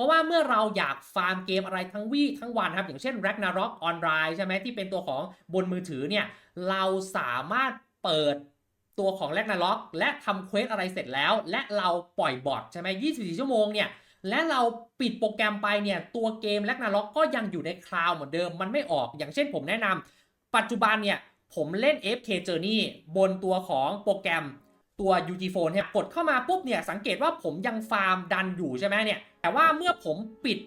ราะว่าเมื่อเราอยากฟาร์มเกมอะไรทั้งวี่ทั้งวันครับ อย่างเช่น Ragnarok Online ใช่ไหมที่เป็นตัวของบนมือถือเนี่ย เราสามารถเปิดตัวของ Ragnarok และทำเควสอะไรเสร็จแล้ว และเราปล่อยบอทใช่ไหม24 ชั่วโมงเนี่ยและเราปิดโปรแกรมไปเนี่ย ตัวเกม Ragnarok ก็ยังอยู่ในคลาวด์เหมือนเดิม มันไม่ออกอย่างเช่นผมแนะนำปัจจุบันเนี่ย ผมเล่น FK Journey บนตัวของโปรแกรมตัว UG Phone เนี่ยกดเข้ามาปุ๊บเนี่ย สังเกตว่าผมยังฟาร์มดันอยู่ใช่ไหมเนี่ย แต่ว่าเมื่อผมปิด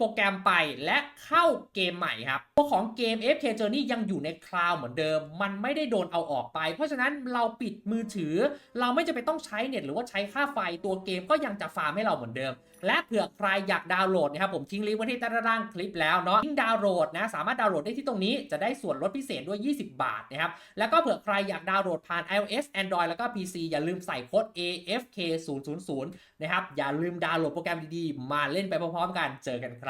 โปรแกรมไปและเข้าเกมใหม่ครับตัวของเกม FK Journey ยังอยู่ในคลาวด์เหมือนเดิม มันไม่ได้โดนเอาออกไป เพราะฉะนั้นเราปิดมือถือ เราไม่จะไปต้องใช้เน็ตหรือว่าใช้ค่าไฟตัวเกมก็ยังจะฟาร์มให้เราเหมือนเดิม และเผื่อใครอยากดาวน์โหลดนะครับผมทิ้งลิงก์ไว้ที่ใต้ด้านล่างคลิปแล้วเนาะลิงดาวน์โหลดนะสามารถดาวน์โหลดได้ที่ตรงนี้จะได้ส่วนลดพิเศษด้วย 20 บาทนะครับแล้วก็เผื่อใครอยากดาวน์โหลดผ่าน iOS Android แล้วก็ PC อย่าลืมใส่โค้ด AFK 0 0 0นะครับอย่าลืมดาวน์โหลดโปรแกรมดีๆมาเล่นไปพร้อมๆกันเจอกันครับ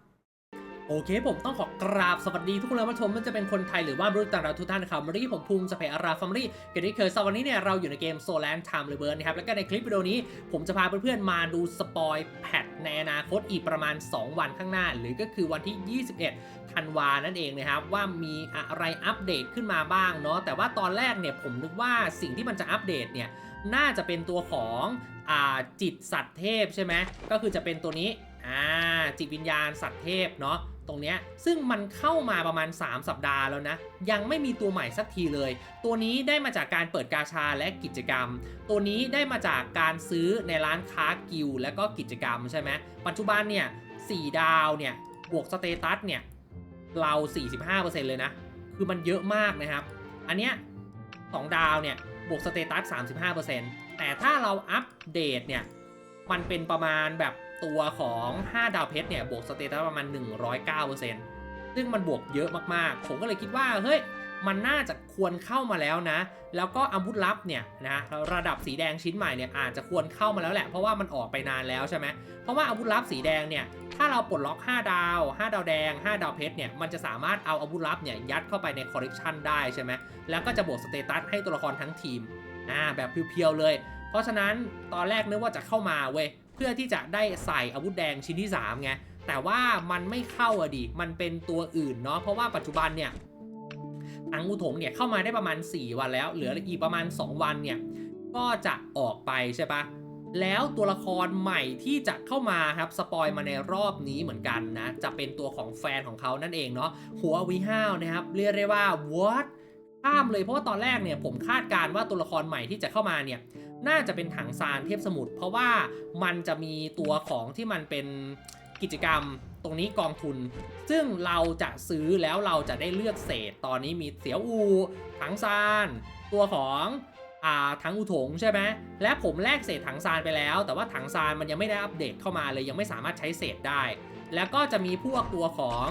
โอเคผมต้องขอกราบสวัสดีทุกคนเลยผู้ชมมันจะเป็นคนไทยหรือว่าบริษัทต่างดาวทุกท่านนะครับวันนี้ผมภูมิสเปอาราฟาร์มรี่กันที่เคยสวันนี้เนี่ยเราอยู่ในเกมโซแลนด์ไทม์เลเบิร์นะครับแล้วก็ในคลิปวิดีโอนี้ผมจะพาเพื่อนๆมาดูสปอยแพทในอนาคตอีกประมาณ 2 วันข้างหน้า หรือก็คือวันที่ 21ธันวานั่นเองนะครับว่ามีอะไรอัปเดตขึ้นมาบ้างเนาะแต่ว่าตอนแรกเนี่ยผมนึกว่าสิ่งที่มันจะอัปเดตเนี่ยน่าจะเป็นตัวของอจิตสัตว์เทพใช่ไหมก็คือจะเป็นตัวนี้ อ่าจิตวิญญาณสัตว์เทพเนาะตรงเนี้ยซึ่งมันเข้ามาประมาณ 3 สัปดาห์แล้วนะ ยังไม่มีตัวใหม่สักทีเลย ตัวนี้ได้มาจากการเปิดกาชาและกิจกรรม ตัวนี้ได้มาจากการซื้อในร้านค้ากิลและก็กิจกรรมใช่ไหมปัจจุบันเนี่ย4ดาวเนี่ยบวกสเตตัสเนี่ยเรา 45%เลยนะ คือมันเยอะมากนะครับ อันเนี้ย2ดาวเนี่ยบวกสเตตัส 35%แต่ถ้าเราอัปเดตเนี่ยมันเป็นประมาณแบบ ตัวของ 5 ดาวเพชรเนี่ยบวกสเตตัสประมาณ 109%ซึ่งมันบวกเยอะมากๆ ผมก็เลยคิดว่าเฮ้ยมันน่าจะควรเข้ามาแล้วนะ แล้วก็อาวุธลับเนี่ยนะระดับสีแดงชิ้นใหม่เนี่ยอาจจะควรเข้ามาแล้วแหละ เพราะว่ามันออกไปนานแล้วใช่ไหมเพราะว่าอาวุธลับสีแดงเนี่ยถ้าเราปลดล็อก 5 ดาว 5 ดาวแดง 5 ดาวเพชรเนี่ยมันจะสามารถเอาอาวุธลับเนี่ยยัดเข้าไปในคอร์เรปชันได้ใช่ไหมแล้วก็จะบวกสเตตัสให้ตัวละครทั้งทีมอ่าแบบเพียวๆเลย เพราะฉะนั้นตอนแรกนึกว่าจะเข้ามาเว้ย พื่อที่จะได้ใส่อาวุธแดงชิ้นที่3ไงแต่ว่ามันไม่เข้าอะดิมันเป็นตัวอื่นเนาะเพราะว่าปัจจุบันเนี่ยอังอุถงเนี่ยเข้ามาได้ประมาณ 4 วันแล้ว เหลืออีกประมาณ 2 วันเนี่ยก็จะออกไปใช่ปะแล้วตัวละครใหม่ที่จะเข้ามาครับสปอยมาในรอบนี้เหมือนกันนะ จะเป็นตัวของแฟนของเขานั่นเองเนาะหัววิห้าวนะครับ เรียกได้ว่า what ข้ามเลยเพราะว่าตอนแรกเนี่ยผมคาดการณ์ว่าตัวละครใหม่ที่จะเข้ามาเนี่ย น่าจะเป็นถังซานเทพสมุทรเพราะว่ามันจะมีตัวของที่มันเป็นกิจกรรมตรงนี้กองทุน ซึ่งเราจะซื้อแล้วเราจะได้เลือกเศษ ตอนนี้มีเสียวอูถังซาน ตัวของอ่าถังอุถงใช่ไหมและผมแลกเศษถังซานไปแล้ว แต่ว่าถังซานมันยังไม่ได้อัปเดตเข้ามาเลยยังไม่สามารถใช้เศษได้ แล้วก็จะมีพวกตัวของ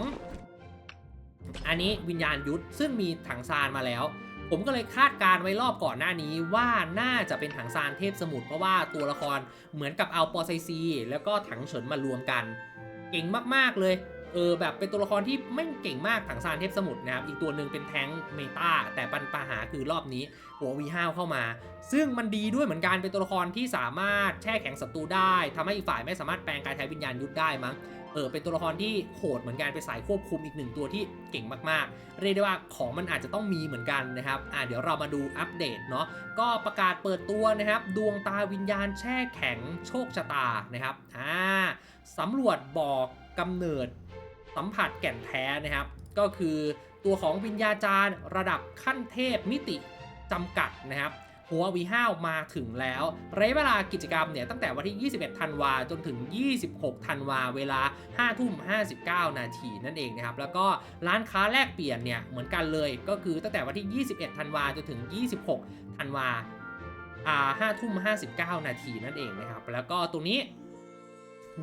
อันนี้วิญญาณยุทธซึ่งมีถังซานมาแล้ว ผมก็เลยคาดการไว้รอบก่อนหน้านี้ว่าน่าจะเป็นถังซานเทพสมุทรเพราะว่าตัวละครเหมือนกับเอาปอไซซี แล้วก็ถังเฉินมารวมกัน เก่งมากๆเลย เออแบบเป็นตัวละครที่ไม่เก่งมากถังซานเทพสมุทรนะครับ อีกตัวหนึ่งเป็นแท้งเมตาแต่ปัญปหาคือรอบนี้หัววีห้าเข้ามา ซึ่งมันดีด้วยเหมือนกันเป็นตัวละครที่สามารถแช่แข็งศัตรูได้ทำให้อีกฝ่ายไม่สามารถแปลงกายใช้วิญญาณยุทธได้มั้งเออเป็นตัวละครที่โหดเหมือนกันเป็นสายควบคุมอีกหนึ่งตัวที่เก่งมากๆ เรียกได้ว่าของมันอาจจะต้องมีเหมือนกันนะครับอ่าเดี๋ยวเรามาดูอัปเดตเนาะก็ประกาศเปิดตัวนะครับดวงตาวิญญาณแช่แข็งโชคชะตานะครับอ่าสำรวจบอกกำเนิด สัมผัสแก่นแท้นะครับ ก็คือตัวของวิญญาจารย์ระดับขั้นเทพมิติจำกัดนะครับ หัววีห้ามาถึงแล้วระยะเวลากิจกรรมเนี่ยตั้งแต่วันที่ 21 ธันวาจนถึง 26 ธันวาเวลา 5 ทุ่ม 59 นาทีนั่นเองนะครับ แล้วก็ร้านค้าแลกเปลี่ยนเนี่ยเหมือนกันเลยก็คือตั้งแต่วันที่ 21 ธันวาจนถึง 26 ธันวาอ่า5ทุ่ม59นาทีนั่นเองนะครับ แล้วก็ตรงนี้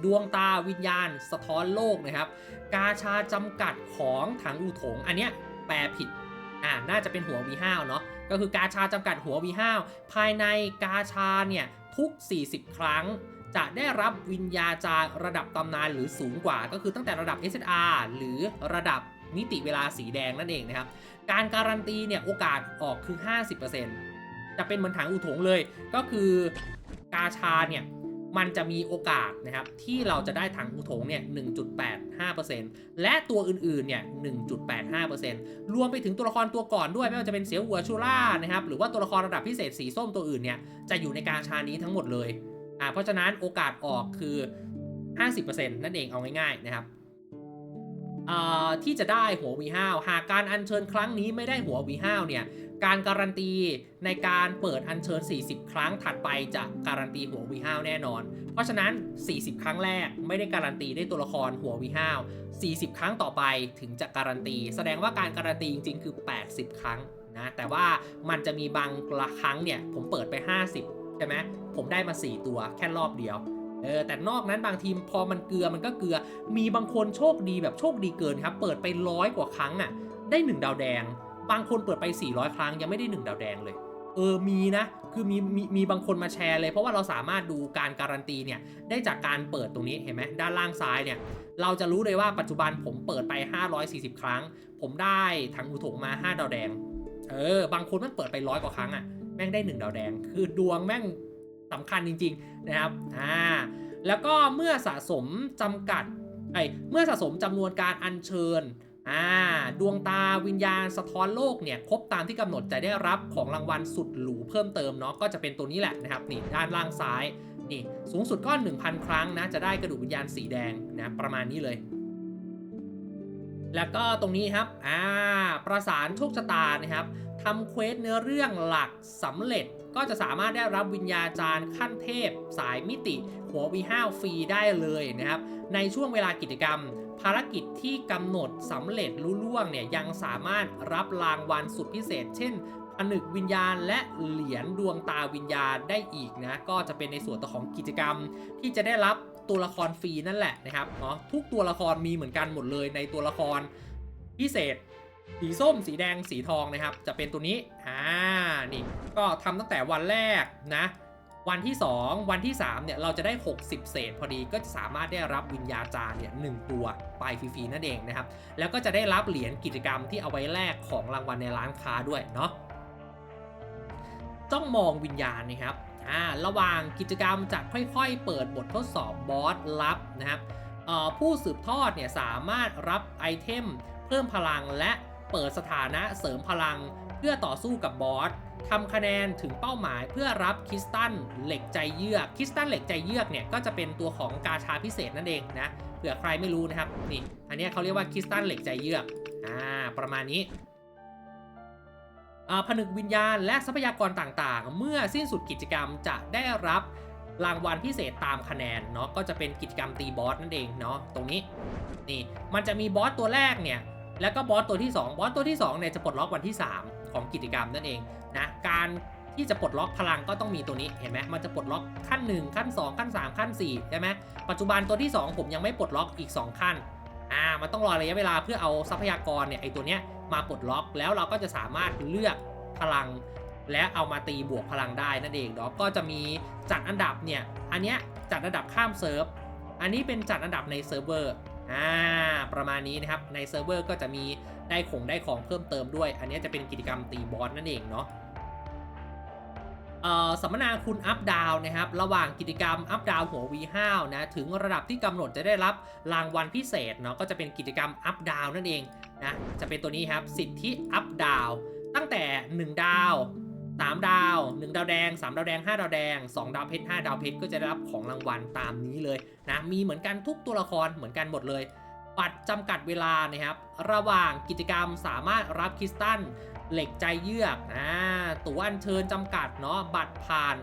ดวงตาวิญญาณ สะท้อนโลกนะครับ กาชาจำกัดของถังอูถง อันเนี้ยแปลผิดอ่าน่าจะเป็นหัว V5 เนาะก็คือกาชาจำกัดหัว V5 ภายในกาชาเนี่ยทุก 40 ครั้ง จะได้รับวิญญาจาระดับตำนานหรือสูงกว่า ก็คือตั้งแต่ระดับ SSR หรือระดับมิติเวลาสีแดงนั่นเองนะครับ การการันตีเนี่ยโอกาสออกคือ 50%จะเป็นเหมือนถังอูถงเลย ก็คือกาชาเนี่ย มันจะมีโอกาสนะครับที่เราจะได้ถังอุถงเนี่ย 1.85%และตัวอื่นๆ เนี่ย 1.85%รวมไปถึงตัวละครตัวก่อนด้วย ไม่ว่าจะเป็นเสียวหัวชูล่านะครับ หรือว่าตัวละครระดับพิเศษสีส้มตัวอื่นเนี่ย จะอยู่ในการชานี้ทั้งหมดเลย อ่า เพราะฉะนั้นโอกาสออกคือ 50%นั่นเองเอาง่ายๆนะครับ ที่จะได้หัว V5 หากการอัญเชิญครั้งนี้ไม่ได้หัว V5 เนี่ยการการันตีในการเปิดอัญเชิญ 40 ครั้งถัดไปจะการันตีหัว V5 แน่นอน เพราะฉะนั้น 40 ครั้งแรกไม่ได้การันตีได้ตัวละครหัว V5 40 ครั้งต่อไปถึงจะการันตี แสดงว่าการการันตีจริงๆ คือ 80 ครั้งนะแต่ว่ามันจะมีบางครั้งเนี่ยผมเปิดไป 50 ใช่ไหมผมได้มา 4 ตัวแค่รอบเดียว เออแต่นอกนั้นบางทีมพอมันเกลือมันก็เกลือ มีบางคนโชคดีแบบโชคดีเกินครับ เปิดไปร้อยกว่าครั้งอะ ได้ 1 ดาวแดง บางคนเปิดไป 400 ครั้งยังไม่ได้ 1 ดาวแดงเลย เออมีนะ คือมีมีมีบางคนมาแชร์เลย เพราะว่าเราสามารถดูการการันตีเนี่ยได้จากการเปิดตรงนี้เห็นไหมด้านล่างซ้ายเนี่ยเราจะรู้เลยว่าปัจจุบันผมเปิดไป 540 ครั้ง ผมได้ถังอุถงมา 5 ดาวแดง เออบางคนม่งเปิดไปร้อยกว่าครั้งอะ่ะแม่งได้ 1 ดาวแดง คือดวงแม่ง สำคัญจริง ๆนะครับอ่าแล้วก็เมื่อสะสมจำกัดไอยเมื่อสะสมจำนวนการอัญเชิญอ่าดวงตาวิญญาณสะท้อนโลกเนี่ยครบตามที่กำหนดจะได้รับของรางวัลสุดหรูเพิ่มเติมเนาะก็จะเป็นตัวนี้แหละนะครับนี่ด้านล่างซ้ายนี่สูงสุดก็ 1,000 ครั้งนะจะได้กระดูกวิญญาณสีแดงนะประมาณนี้เลย แล้วก็ตรงนี้ครับอ่าประสานโชคชะตานะครับทำเควสเนื้อเรื่องหลักสำเร็จ ก็จะสามารถได้รับวิญญาจารย์ขั้นเทพ สายมิติ หัววีห้าฟรีได้เลยนะครับ ในช่วงเวลากิจกรรม ภารกิจที่กำหนดสำเร็จลุล่วงเนี่ยยังสามารถรับรางวัลสุดพิเศษ เช่นผนึกวิญญาณและเหรียญดวงตาวิญญาณได้อีกนะก็จะเป็นในส่วนของกิจกรรมที่จะได้รับตัวละครฟรีนั่นแหละนะครับเนาะทุกตัวละครมีเหมือนกันหมดเลยในตัวละครพิเศษ สีส้ม สีแดง สีทองนะครับ จะเป็นตัวนี้ อ่า นี่ ก็ทำตั้งแต่วันแรกนะ วันที่ 2 วันที่ 3 เนี่ย เราจะได้ 60 เศษพอดี ก็จะสามารถได้รับวิญญาจาร์เนี่ยหนึ่งตัวไปฟรีๆนั่นเองนะครับ แล้วก็จะได้รับเหรียญกิจกรรมที่เอาไว้แลกของรางวัลในร้านค้าด้วยเนาะจ้องมองวิญญาณนะครับ อ่า ระหว่างกิจกรรมจะค่อยๆ เปิดบททดสอบบอสลับนะครับผู้สืบทอดเนี่ยสามารถรับไอเทมเพิ่มพลังและ เปิดสถานะเสริมพลัง เพื่อต่อสู้กับบอสทำคะแนนถึงเป้าหมายเพื่อรับคริสตัลเหล็กใจเยือกคริสตัลเหล็กใจเยือกเนี่ยก็จะเป็นตัวของกาชาพิเศษนั่นเองนะเผื่อใครไม่รู้นะครับนี่อันนี้เขาเรียกว่าคริสตัลเหล็กใจเยือกอ่าประมาณนี้อ่าผนึกวิญญาณและทรัพยากรต่างๆ เมื่อสิ้นสุดกิจกรรมจะได้รับรางวัลพิเศษตามคะแนนเนาะก็จะเป็นกิจกรรมตีบอสนั่นเองเนาะตรงนี้นี่มันจะมีบอสตัวแรกเนี่ย แล้วก็บอสตัวที่ 2 บอสตัวที่2เนี่ยจะปลดล็อกวันที่ 3 ของกิจกรรมนั่นเองนะการที่จะปลดล็อกพลังก็ต้องมีตัวนี้เห็นไหมมันจะปลดล็อกขั้น 1 ขั้น 2 ขั้น 3 ขั้น4ใช่ไหมปัจจุบันตัวที่ 2 ผมยังไม่ปลดล็อกอีก 2 ขั้นอ่ามันต้องรอระยะเวลาเพื่อเอาทรัพยากรเนี่ยไอตัวเนี้ยมาปลดล็อกแล้วเราก็จะสามารถเลือกพลัง และเอามาตีบวกพลังได้นั่นเองเนาะก็จะมีจัดอันดับเนี่ยอันเนี้ยจัดอันดับข้ามเซิร์ฟอันนี้เป็นจัดอันดับในเซิร์ฟเวอร์ อ่าประมาณนี้นะครับในเซิร์ฟเวอร์ก็จะมีได้ของได้ของเพิ่มเติมด้วย อันนี้จะเป็นกิจกรรมตีบอสนั่นเองเนาะเอ่อสัมมนาคุณอัพดาวนะครับ ระหว่างกิจกรรมอัพดาวหัว V5 นะถึงระดับที่กำหนดจะได้รับรางวัลพิเศษเนาะก็จะเป็นกิจกรรมอัพดาวนั่นเองนะจะเป็นตัวนี้ครับสิทธิอัพดาวตั้งแต่ 1 ดาว 3 ดาว 1 ดาวแดง 3 ดาวแดง 5 ดาวแดง 2 ดาวเพชร 5 ดาวเพชรก็จะได้รับของรางวัลตามนี้เลยนะมีเหมือนกันทุกตัวละครเหมือนกันหมดเลยบัตรจำกัดเวลานะครับ ระหว่างกิจกรรมสามารถรับคริสตัลเหล็กใจเยือกอ่าตั๋วอัญเชิญจำกัดเนาะบัตรผ่าน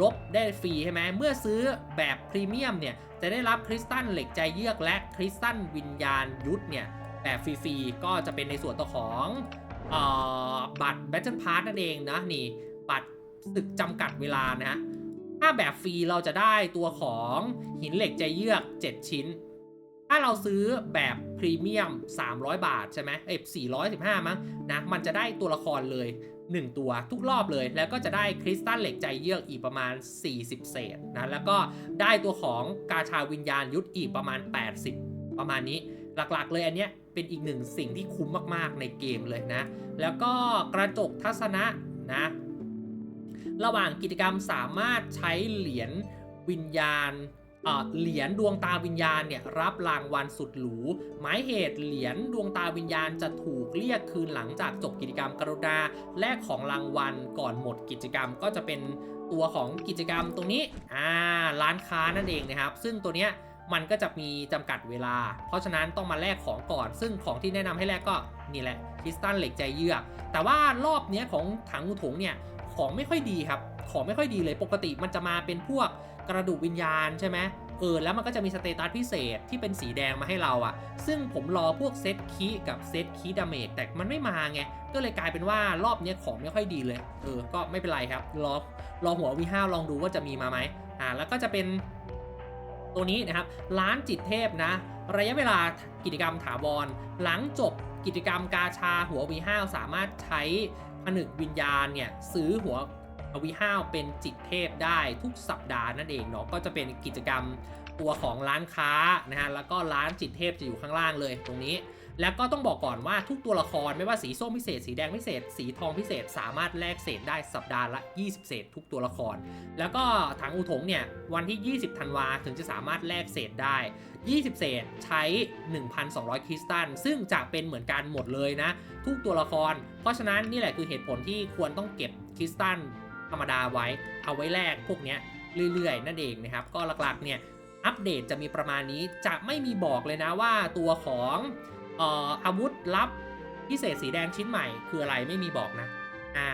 ลบได้ฟรีใช่ไหมเมื่อซื้อแบบพรีเมียมเนี่ยจะได้รับคริสตัลเหล็กใจเยือกและคริสตัลวิญญาณยุทธเนี่ยแบบฟรีๆก็จะเป็นในส่วนตัวของ บัตร Battle Pass นั่นเองนะนี่บัตรศึกจำกัดเวลานะฮะถ้าแบบฟรีเราจะได้ตัวของหินเหล็กใจเยือก 7 ชิ้น ถ้าเราซื้อแบบพรีเมียม 300 บาทใช่ไหมเอ้415 มั้งนะมันจะได้ตัวละครเลย 1 ตัวทุกรอบเลย แล้วก็จะได้คริสตัลเหล็กใจเยือกอีกประมาณ 40 เศษนะแล้วก็ได้ตัวของกาชาวิญญาณยุทธอีกประมาณ 80 ประมาณนี้หลักๆ เลยอันเนี้ย เป็นอีกหนึ่งสิ่งที่คุ้มมากๆในเกมเลยนะ แล้วก็กระจกทัศนะนะ ระหว่างกิจกรรมสามารถใช้เหรียญวิญญาณเหรียญดวงตาวิญญาณเนี่ยรับรางวัลสุดหรู หมายเหตุเหรียญดวงตาวิญญาณจะถูกเรียกคืนหลังจากจบกิจกรรมกรุณาแลกของรางวัลก่อนหมดกิจกรรมก็จะเป็นตัวของกิจกรรมตรงนี้อ่าร้านค้านั่นเองนะครับ ซึ่งตัวเนี้ย มันก็จะมีจำกัดเวลา เพราะฉะนั้นต้องมาแลกของก่อน ซึ่งของที่แนะนำให้แลกก็นี่แหละคริสตัลเหล็กใจเยือกแต่ว่ารอบนี้ของถังอุถงเนี่ยของไม่ค่อยดีครับ ของไม่ค่อยดีเลยปกติมันจะมาเป็นพวกกระดูกวิญญาณใช่ไหมเออแล้วมันก็จะมีสเตตัสพิเศษที่เป็นสีแดงมาให้เราอะ่ะ ซึ่งผมรอพวกเซตคีกับเซตคีดาเมจแต่มันไม่มาไง ก็เลยกลายเป็นว่ารอบนี้ของไม่ค่อยดีเลย เออ ก็ไม่เป็นไรครับ รอรอหัววีห้าลองดูว่าจะมีมาไหมอ่าแล้วก็จะเป็น ตัวนี้นะครับร้านจิตเทพนะ ระยะเวลากิจกรรมถาวร หลังจบกิจกรรมกาชาหัววีห้าสามารถใช้ผนึกวิญญาณเนี่ยซื้อหัววีห้าเป็นจิตเทพได้ทุกสัปดาห์นั่นเองเนาะก็จะเป็นกิจกรรมตัวของร้านค้านะฮะแล้วก็ร้านจิตเทพจะอยู่ข้างล่างเลยตรงนี้ แล้วก็ต้องบอกก่อนว่าทุกตัวละครไม่ว่าสีส้มพิเศษ สีแดงพิเศษ สีทองพิเศษ สามารถแลกเศษได้สัปดาห์ละ 20 เศษ ทุกตัวละคร แล้วก็ถังอุถงเนี่ยวันที่ 20ธันวาถึงจะสามารถแลกเศษได้ 20 เศษใช้ 1,200 คริสตัล ซึ่งจะเป็นเหมือนกันหมดเลยนะ ทุกตัวละคร เพราะฉะนั้นนี่แหละคือเหตุผลที่ควรต้องเก็บคริสตัลธรรมดาไว้เอาไว้แลกพวกเนี้ยเรื่อยๆ นั่นเองนะครับ ก็หลักๆเนี่ยอัปเดตจะมีประมาณนี้จะไม่มีบอกเลยนะว่าตัวของ อาวุธลับพิเศษสีแดงชิ้นใหม่คืออะไรไม่มีบอกนะอ่า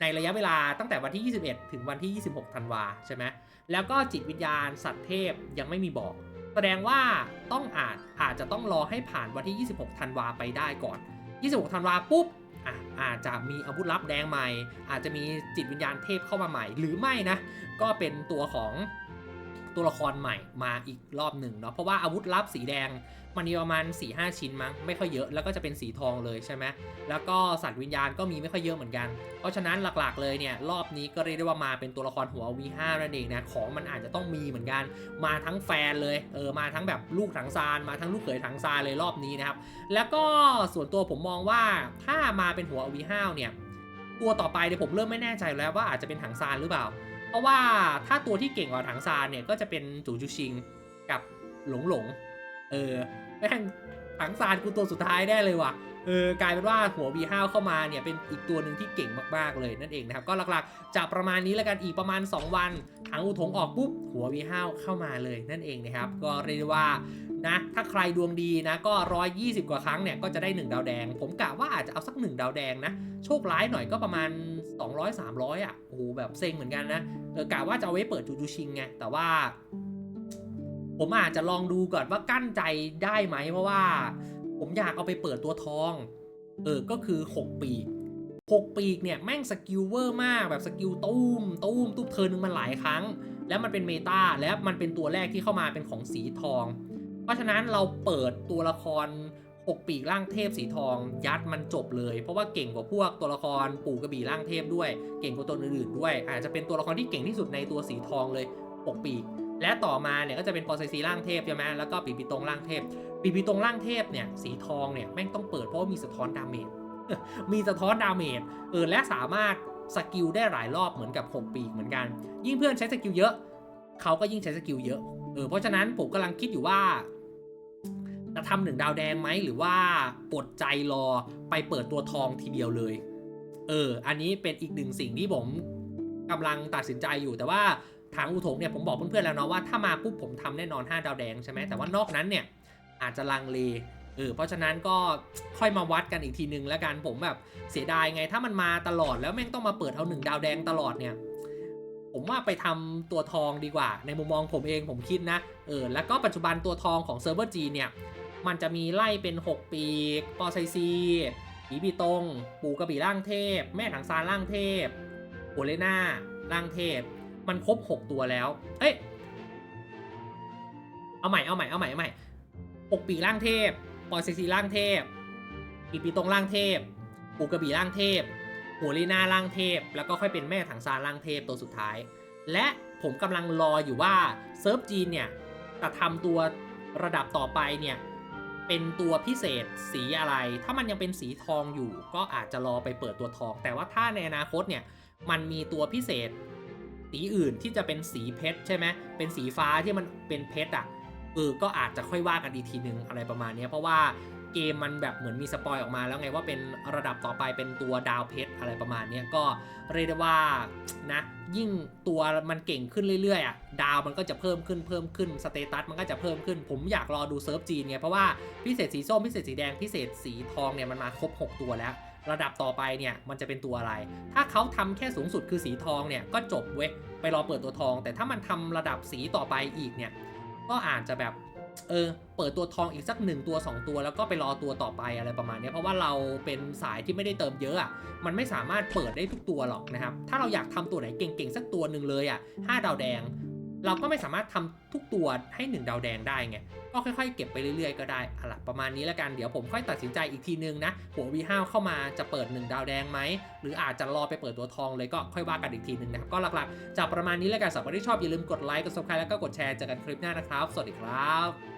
ในระยะเวลาตั้งแต่วันที่ 21 ถึงวันที่ 26 ธันวาใช่ไหมแล้วก็จิตวิญญาณสัตว์เทพยังไม่มีบอก แสดงว่าต้องอาจอาจจะต้องรอให้ผ่านวันที่ 26 ธันวาไปได้ก่อน 26 ธันวาปุ๊บอะอาจจะมีอาวุธลับแดงใหม่ อาจจะมีจิตวิญญาณเทพเข้ามาใหม่ หรือไม่นะ ก็เป็นตัวของ ตัวละครใหม่มาอีกรอบหนึ่งเนาะเพราะว่าอาวุธลับสีแดงมันมีประมาณ4-5ชิ้นมั้งไม่ค่อยเยอะแล้วก็จะเป็นสีทองเลยใช่ไหมแล้วก็สัตว์วิญญาณก็มีไม่ค่อยเยอะเหมือนกัน เพราะฉะนั้นหลักๆเลยเนี่ยรอบนี้ก็เรียกได้ว่ามาเป็นตัวละครหัว V5 นั่นเองนะของมันอาจจะต้องมีเหมือนกัน มาทั้งแฟนเลยเออมาทั้งแบบลูกถังซานมาทั้งลูกเขยถังซานเลยรอบนี้นะครับแล้วก็ส่วนตัวผมมองว่าถ้ามาเป็นหัว V5 เนี่ยตัวต่อไปเนี่ยผมเริ่มไม่แน่ใจแล้วว่าอาจจะเป็นถังซานหรือเปล่า เพราะว่าถ้าตัวที่เก่งกว่าถังซานเนี่ยก็จะเป็นจูจูชิงกับหลงหลง เออแม่งถังซานกูตัวสุดท้ายแน่เลยว่ะเออกลายเป็นว่าหัว V5 เข้ามาเนี่ยเป็นอีกตัวหนึ่งที่เก่งมากๆเลยนั่นเองนะครับ ก็หลักๆจะประมาณนี้แล้วกันอีกประมาณ 2 วันถังอุทงออกปุ๊บหัว V5 เข้ามาเลยนั่นเองนะครับ ก็เรียกว่านะถ้าใครดวงดีนะก็ 120 กว่าครั้งเนี่ยก็จะได้ 1 ดาวแดง ผมกะว่าอาจจะเอาสัก 1 ดาวแดงนะ โชคร้ายหน่อยก็ประมาณ 200 300 อะ โอ้โห แบบเซ็งเหมือนกันนะ เออกะว่าจะเอาไว้เปิดจูจูชิงไง แต่ว่า ผมอาจจะลองดูก่อนว่ากั้นใจได้ไหม เพราะว่า ผมอยากเอาไปเปิดตัวทอง เออ ก็คือ 6 ปีก 6 ปีกเนี่ย แม่งสกิลเวอร์มากแบบสกิลตุ้มตุ้มตุ้มเทินหนึงมันหลายครั้ง แล้วมันเป็นเมตาแล้วมันเป็นตัวแรกที่เข้ามาเป็นของสีทอง เพราะฉะนั้นเราเปิดตัวละคร 6ปีกร่างเทพสีทอง ยัดมันจบเลย เพราะว่าเก่งกว่าพวกตัวละครปู่กระบี่ร่างเทพด้วย เก่งกว่าตัวอื่นๆด้วย อาจจะเป็นตัวละครที่เก่งที่สุดในตัวสีทองเลย6ปีก และต่อมาเนี่ยก็จะเป็นปอไซซีร่างเทพใช่ไหมแล้วก็ปีปีตรงร่างเทพ ปีปีตรงร่างเทพเนี่ยสีทองเนี่ยแม่งต้องเปิดเพราะามีสะท้อนดาเมจมีสะท้อนดาเมจเออและสามารถสกิลได้หลายรอบเหมือนกับ6ปีกเหมือนกัน ยิ่งเพื่อนใช้สกิลเยอะเขาก็ยิ่งใช้สกิลเยอะเออเพราะฉะนั้นผมกำลังคิดอยู่ว่า จะทำหนึ่งดาวแดงไหมหรือว่าปลดใจรอไปเปิดตัวทองทีเดียวเลย เออ อันนี้เป็นอีกหนึ่งสิ่งที่ผมกำลังตัดสินใจอยู่แต่ว่าทางอุทงเนี่ยผมบอกเพื่อนๆแล้วเนาะว่าถ้ามาปุ๊บผมทำแน่นอน 5 ดาวแดงใช่ไหมแต่ว่านอกนั้นเนี่ยอาจจะลังเลเออเพราะฉะนั้นก็ค่อยมาวัดกันอีกทีนึงแล้วกันผมแบบเสียดายไงถ้ามันมาตลอดแล้วแม่งต้องมาเปิดเอาหนึ่งดาวแดงตลอดเนี่ยผมว่าไปทำตัวทองดีกว่า ในมุมมองผมเองผมคิดนะเออแล้วก็ปัจจุบันตัวทองของเซิร์ฟเวอร์จีเนี่ย มันจะมีไล่เป็น 6 ปีกปอไซซีผีปีตง ปูกระบี่ร่างเทพ แม่ถังซานร่างเทพโอเลน่าร่างเทพ มันครบ 6 ตัวแล้ว เอ้ย เอาใหม่ เอาใหม่ เอาใหม่ เอาใหม่ปกปีร่างเทพ ปอไซซีร่างเทพปีปีตงร่างเทพ ปูกระบี่ร่างเทพหัวลีนาร่างเทพ แล้วก็ค่อยเป็นแม่ถังซานร่างเทพตัวสุดท้าย และผมกำลังรออยู่ว่าเซิร์ฟจีนเนี่ยจะทำตัวระดับต่อไปเนี่ย เป็นตัวพิเศษสีอะไร ถ้ามันยังเป็นสีทองอยู่ ก็อาจจะรอไปเปิดตัวทอง แต่ว่าถ้าในอนาคตเนี่ยมันมีตัวพิเศษสีอื่นที่จะเป็นสีเพชรใช่ไหมเป็นสีฟ้าที่มันเป็นเพชรอะเออก็อาจจะค่อยว่ากันอีกทีนึงอะไรประมาณนี้เพราะว่า เกมมันแบบเหมือนมีสปอยออกมาแล้วไงว่าเป็นระดับต่อไปเป็นตัวดาวเพชรอะไรประมาณนี้ก็เรียกได้ว่านะยิ่งตัวมันเก่งขึ้นเรื่อยๆอะดาวมันก็จะเพิ่มขึ้นเพิ่มขึ้นสเตตัสมันก็จะเพิ่มขึ้น ผมอยากรอดูเซิร์ฟจีนไงเพราะว่าพิเศษสีส้มพิเศษสีแดงพิเศษสีทองเนี่ยมันมาครบ 6 ตัวแล้ว ระดับต่อไปเนี่ยมันจะเป็นตัวอะไร ถ้าเขาทำแค่สูงสุดคือสีทองเนี่ยก็จบเว้ยไปรอเปิดตัวทอง แต่ถ้ามันทำระดับสีต่อไปอีกเนี่ยก็อาจจะแบบ เออเปิดตัวทองอีกสักหนึ่งตัว 2 ตัว แล้วก็ไปรอตัวต่อไปอะไรประมาณนี้เพราะว่าเราเป็นสายที่ไม่ได้เติมเยอะอะมันไม่สามารถเปิดได้ทุกตัวหรอกนะครับ ถ้าเราอยากทำตัวไหนเก่งๆ สักตัวหนึ่งเลยอะห้าดาวแดง เราก็ไม่สามารถทำทุกตัวให้ 1 ดาวแดงได้ไงก็ค่อยๆ เก็บไปเรื่อยๆ ก็ได้อะละประมาณนี้แล้วกันเดี๋ยวผมค่อยตัดสินใจอีกทีนึงนะหัว V5 เข้ามาจะเปิด 1 ดาวแดงไหมหรืออาจจะรอไปเปิดตัวทองเลยก็ค่อยว่ากันอีกทีนึงนะครับก็หลักๆจากประมาณนี้แล้วกันสำหรับที่ชอบอย่าลืมกดไลค์กด subscribe แล้วก็กดแชร์เจอกันคลิปหน้านะครับ สวัสดีครับ